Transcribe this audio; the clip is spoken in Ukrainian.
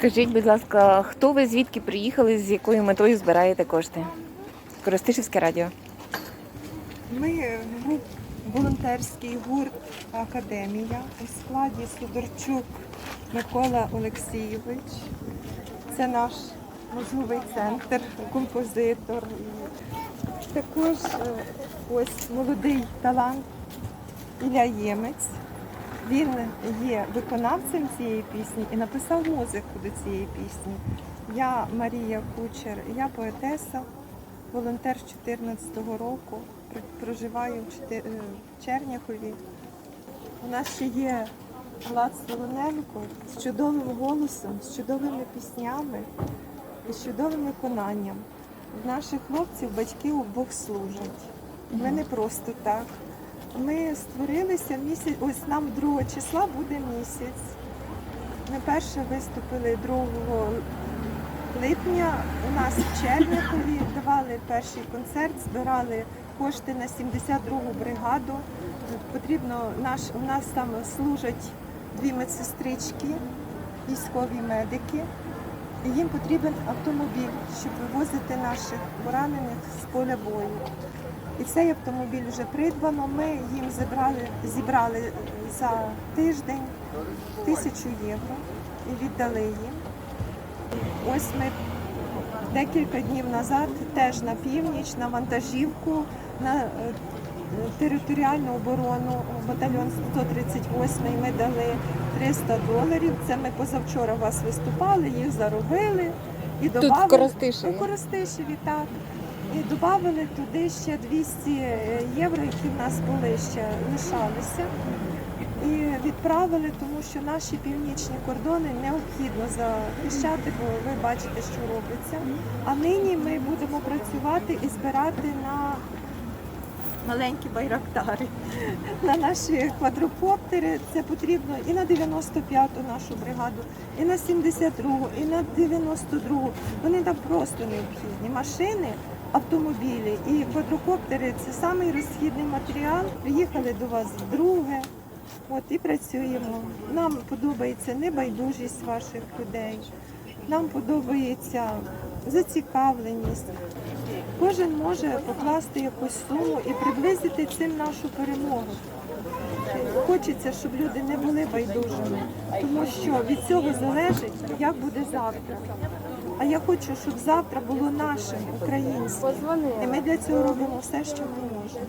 Скажіть, будь ласка, хто ви звідки приїхали, з якою метою збираєте кошти? Коростишівське радіо. Ми груп, волонтерський гурт Академія у складі Судорчук Микола Олексійович. Це наш мозговий центр, композитор. Також е, ось молодий талант Ілля Ємець. Він є виконавцем цієї пісні і написав музику до цієї пісні. Я Марія Кучер, я поетеса, волонтер з 2014 року. Проживаю в е, Черняхові. У нас ще є Влад Солоненко з чудовим голосом, з чудовими піснями і з чудовим виконанням. В наших хлопців батьки обох служать. Ми не просто так. Ми створилися місяць, ось нам 2 числа буде місяць. Ми перше виступили 2 липня. У нас в Черняхові давали перший концерт, збирали кошти на 72-гу бригаду. Потрібно наш, у нас там служать дві медсестрички, військові медики. І їм потрібен автомобіль, щоб вивозити наших поранених з поля бою. І цей автомобіль вже придбано. Ми їм зібрали, зібрали за тиждень тисячу євро і віддали їм. Ось ми декілька днів назад теж на північ, на вантажівку, на е, територіальну оборону батальйон 138 ми дали 300 доларів. Це ми позавчора у вас виступали, їх заробили і Тут в. Коростишеві. У Коростишеві, так. І додали туди ще 200 євро, які в нас були ще лишалися. І відправили, тому що наші північні кордони необхідно захищати, бо ви бачите, що робиться. А нині ми будемо працювати і збирати на маленькі байрактари, на наші квадрокоптери. Це потрібно і на 95-ту нашу бригаду, і на 72-гу, і на 92-гу. Вони там просто необхідні. Машини, автомобілі і квадрокоптери це самий розхідний матеріал. Приїхали до вас вдруге. От і працюємо. Нам подобається небайдужість ваших людей. Нам подобається зацікавленість. Кожен може покласти якусь суму і приблизити цим нашу перемогу. Хочеться, щоб люди не були байдужими, тому що від цього залежить, як буде завтра. А я хочу, щоб завтра було нашим українським. І ми для цього робимо все, що ми можемо.